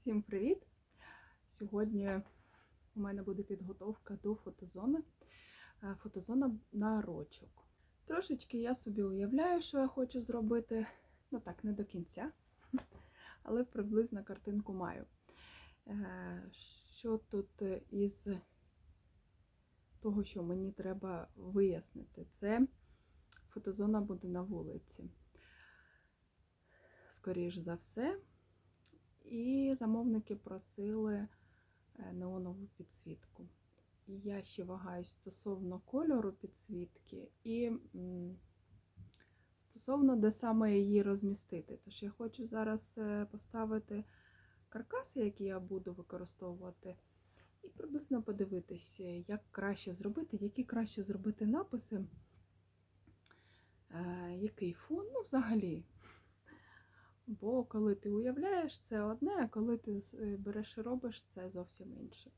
Всім привіт! Сьогодні у мене буде підготовка до фотозони. Е, Фотозона на рочок. Трошечки я собі уявляю, що я хочу зробити. Ну так, не до кінця, але приблизно картинку маю. Е, Що тут із того, що мені треба вияснити, це фотозона буде на вулиці. Скоріш за все. І замовники просили е, неонову підсвітку. Я ще вагаюсь стосовно кольору підсвітки і стосовно де саме її розмістити. Тож я хочу зараз е, поставити каркаси, які я буду використовувати, і приблизно подивитися, як краще зробити, які краще зробити написи, е, який фон, ну, взагалі. Бо коли ти уявляєш, це одне, а коли ти береш і робиш, це зовсім інше.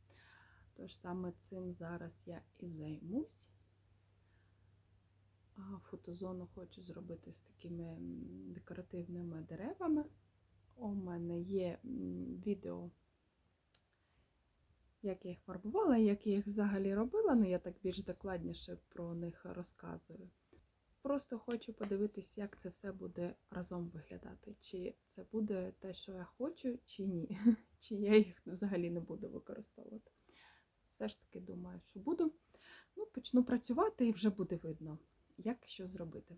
Тож саме цим зараз я і займусь. Фотозону хочу зробити з такими декоративними деревами. У мене є відео, як я їх фарбувала, як я їх взагалі робила, ну я так більш докладніше про них розказую. Просто хочу подивитись, як це все буде разом виглядати. Чи це буде те, що я хочу, чи ні. Чи я їх взагалі не буду використовувати. Все ж таки думаю, що буду. Ну, почну працювати і вже буде видно, як що зробити.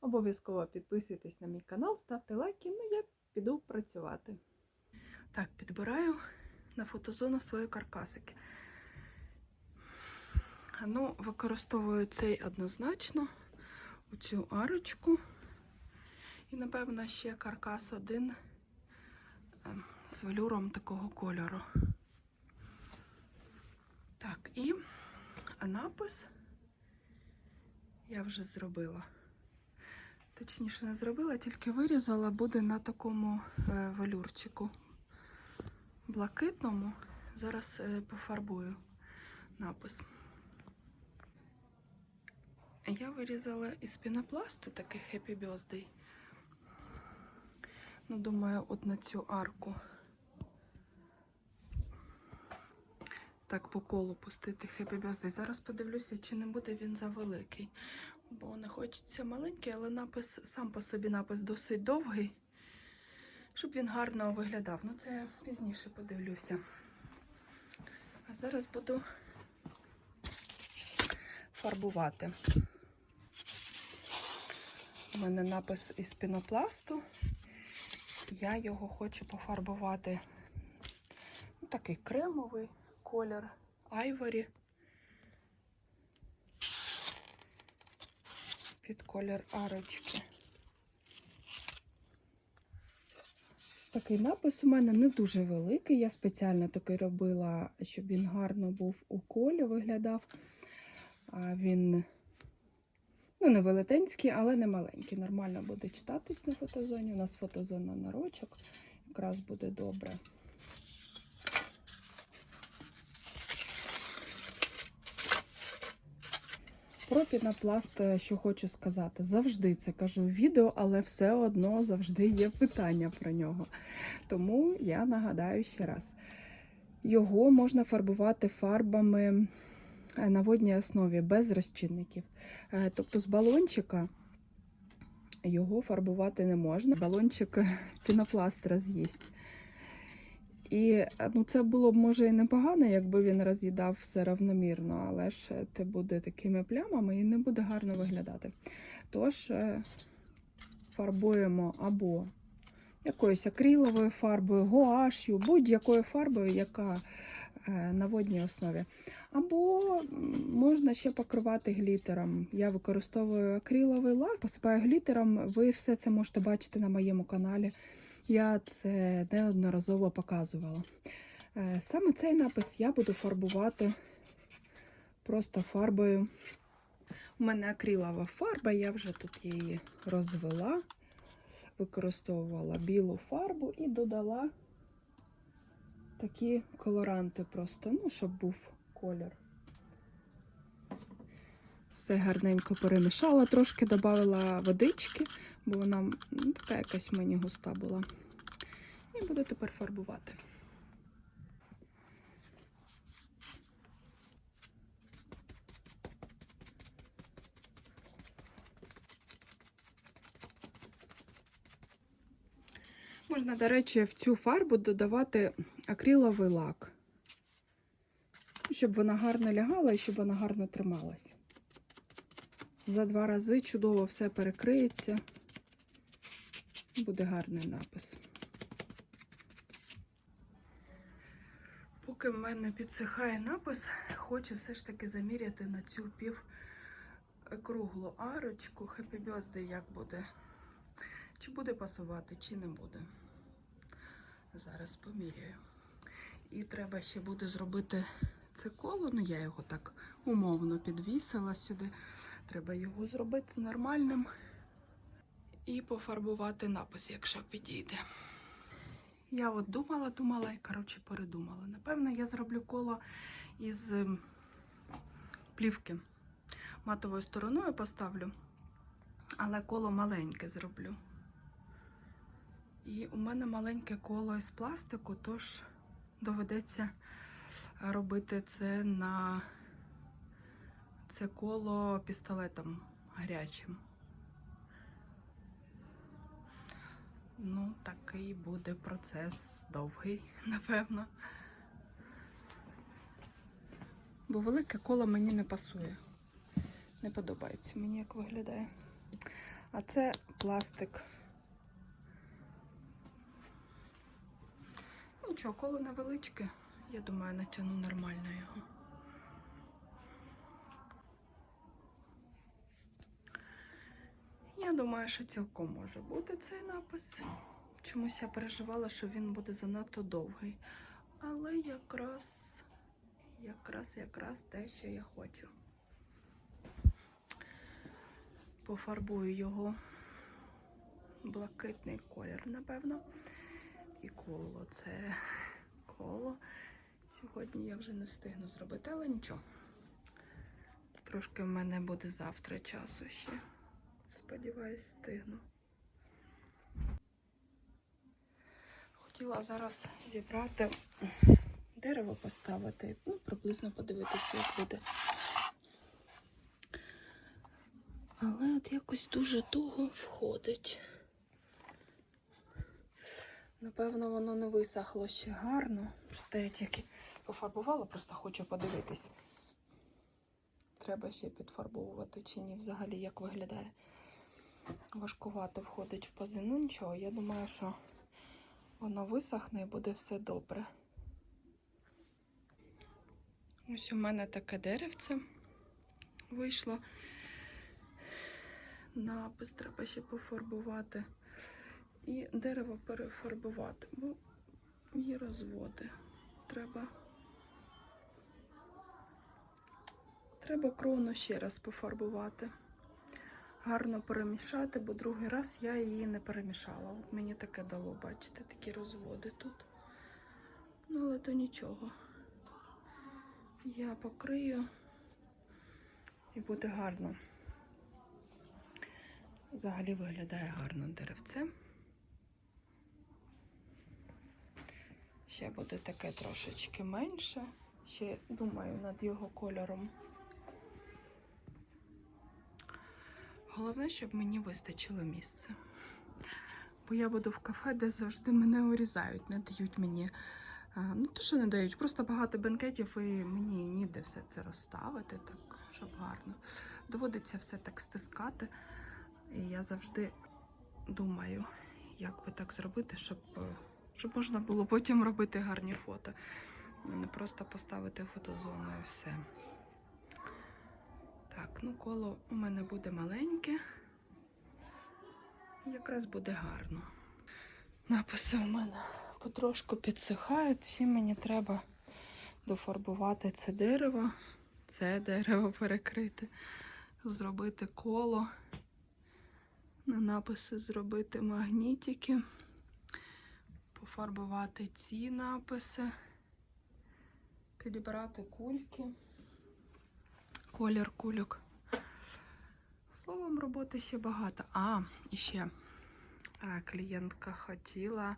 Обов'язково підписуйтесь на мій канал, ставте лайки, ну я піду працювати. Так, підбираю на фотозону свої каркасики. Ну, використовую цей однозначно, оцю арочку. І, напевно, ще каркас один е, з велюром такого кольору. Так, і напис я вже зробила. Точніше, не зробила, тільки вирізала, буде на такому е, велюрчику блакитному. Зараз е, пофарбую напис. Я вирізала із пінопласту такий Happy Birthday. Ну, думаю, от на цю арку. Так, по колу пустити Happy Birthday. Зараз подивлюся, чи не буде він завеликий. Бо не хочеться маленький, але напис, сам по собі напис досить довгий, щоб він гарно виглядав. Ну, це я пізніше подивлюся. А зараз буду фарбувати. У мене напис із пінопласту. Я його хочу пофарбувати. Ну, такий кремовий колір айворі. Під колір арочки. Такий напис у мене не дуже великий. Я спеціально такий робила, щоб він гарно був у колі виглядав. Він Ну, не велетенський, але не маленький. Нормально буде читатись на фотозоні. У нас фотозона на рочок. Якраз буде добре. Про пінопласт, е, що хочу сказати, завжди це кажу в відео, але все одно завжди є питання про нього. Тому я нагадаю ще раз: його можна фарбувати фарбами на водній основі без розчинників. Е, Тобто з балончика його фарбувати не можна. Балончик е, пінопласт роз'їсть. І е, ну, це було б може і непогано, якби він роз'їдав все равномірно, але ж це буде такими плямами і не буде гарно виглядати. Тож е, фарбуємо або якоюсь акриловою фарбою, гуашю, будь-якою фарбою, яка е, на водній основі. Або можна ще покривати глітером. Я використовую акриловий лак, посипаю глітером. Ви все це можете бачити на моєму каналі. Я це неодноразово показувала. Е, Саме цей напис я буду фарбувати просто фарбою. У мене акрилова фарба, я вже тут її розвела, використовувала білу фарбу і додала такі колоранти просто, ну, щоб був колір. Все гарненько перемішала, трошки додала водички, бо вона ну, така якась мені густа була. І буду тепер фарбувати. Можна, до речі, в цю фарбу додавати акриловий лак, щоб вона гарно лягала і щоб вона гарно трималась. За два рази чудово все перекриється. Буде гарний напис. Поки в мене підсихає напис, хочу все ж таки заміряти на цю пів круглу арочку. Happy Birthday як буде. Чи буде пасувати, чи не буде. Зараз поміряю. І треба ще буде зробити це коло. Ну, я його так умовно підвісила сюди. Треба його зробити нормальним і пофарбувати напис, якщо підійде. Я от думала, думала і, коротше, передумала. Напевно, я зроблю коло із ем, плівки. Матовою стороною поставлю, але коло маленьке зроблю. І у мене маленьке коло із пластику, тож доведеться робити це на це коло пістолетом гарячим. Ну, такий буде процес довгий, напевно. Бо велике коло мені не пасує. Не подобається мені, як виглядає. А це пластик. Нічого, коло невеличке. Я думаю, натягну нормально його. Я думаю, що цілком може бути цей напис. Чомусь я переживала, що він буде занадто довгий. Але якраз, якраз, якраз те, що я хочу. Пофарбую його блакитний колір, напевно. І коло це коло. Сьогодні я вже не встигну зробити, але нічого. Трошки в мене буде завтра часу ще. Сподіваюсь, встигну. Хотіла зараз зібрати дерево поставити, ну, приблизно подивитися, як буде. Але от якось дуже туго входить. Напевно, воно не висохло ще гарно. Просто я тільки пофарбувала, просто хочу подивитись. Треба ще підфарбовувати чи ні взагалі, як виглядає. Важкувато входить в пазину. Нічого, я думаю, що воно висохне і буде все добре. Ось у мене таке деревце вийшло. Напис треба ще пофарбувати. І дерево перефарбувати, бо є розводи. Треба. Треба крону ще раз пофарбувати. Гарно перемішати, бо другий раз я її не перемішала. От мені таке дало, бачите, такі розводи тут. Ну, але то нічого. Я покрию і буде гарно. Взагалі виглядає гарно деревце. Ще буде таке трошечки менше. Ще думаю над його кольором. Головне, щоб мені вистачило місця. Бо я буду в кафе, де завжди мене урізають, не дають мені. Ну, то, що не дають, просто багато бенкетів, і мені ніде все це розставити, так, щоб гарно. Доводиться все так стискати. І я завжди думаю, як би так зробити, щоб, е, щоб можна було потім робити гарні фото. Не просто поставити фотозону і все. Так, ну коло у мене буде маленьке. Якраз буде гарно. Написи у мене потрошку підсихають, і мені треба дофарбувати це дерево, це дерево перекрити, зробити коло, на написи зробити магнітики, пофарбувати ці написи, підібрати кульки колір кульок. Словом, роботи ще багато. А, і ще клієнтка хотіла,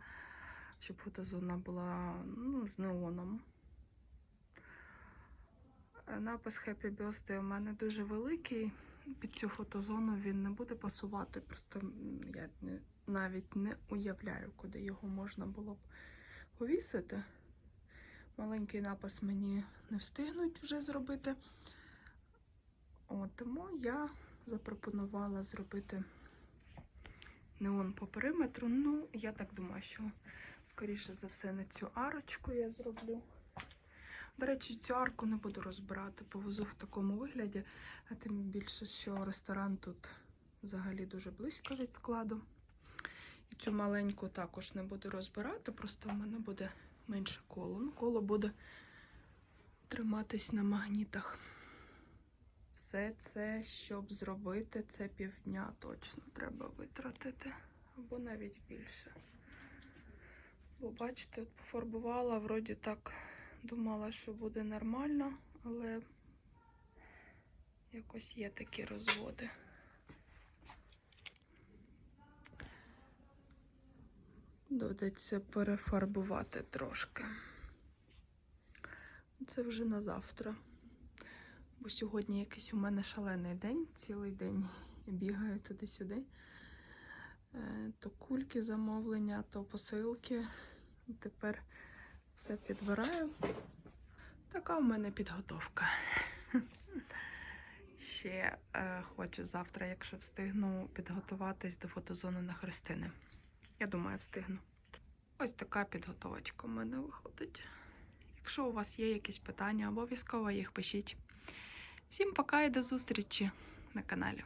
щоб фотозона була ну, з неоном. Е, Напис Happy Birthday у мене дуже великий. Під цю фотозону він не буде пасувати. Просто я не, навіть не уявляю, куди його можна було б повісити. Маленький напис мені не встигнуть вже зробити. От, тому я запропонувала зробити неон по периметру. Ну, я так думаю, що скоріше за все на цю арочку я зроблю. До речі, цю арку не буду розбирати, повезу в такому вигляді, а тим більше, що ресторан тут взагалі дуже близько від складу. І цю маленьку також не буду розбирати, просто в мене буде менше коло. Ну, коло буде триматись на магнітах. Все це, щоб зробити, це півдня точно треба витратити, або навіть більше. Бо бачите, от пофарбувала, вроді так думала, що буде нормально, але якось є такі розводи. Доведеться перефарбувати трошки. Це вже на завтра. Бо сьогодні якийсь у мене шалений день, цілий день я бігаю туди-сюди. Е, То кульки замовлення, то посилки. Тепер все підбираю. Така у мене підготовка. Ще е, хочу завтра, якщо встигну, підготуватись до фотозони на Христини. Я думаю, встигну. Ось така підготовочка у мене виходить. Якщо у вас є якісь питання, обов'язково їх пишіть. Всім пока і до зустрічі на каналі.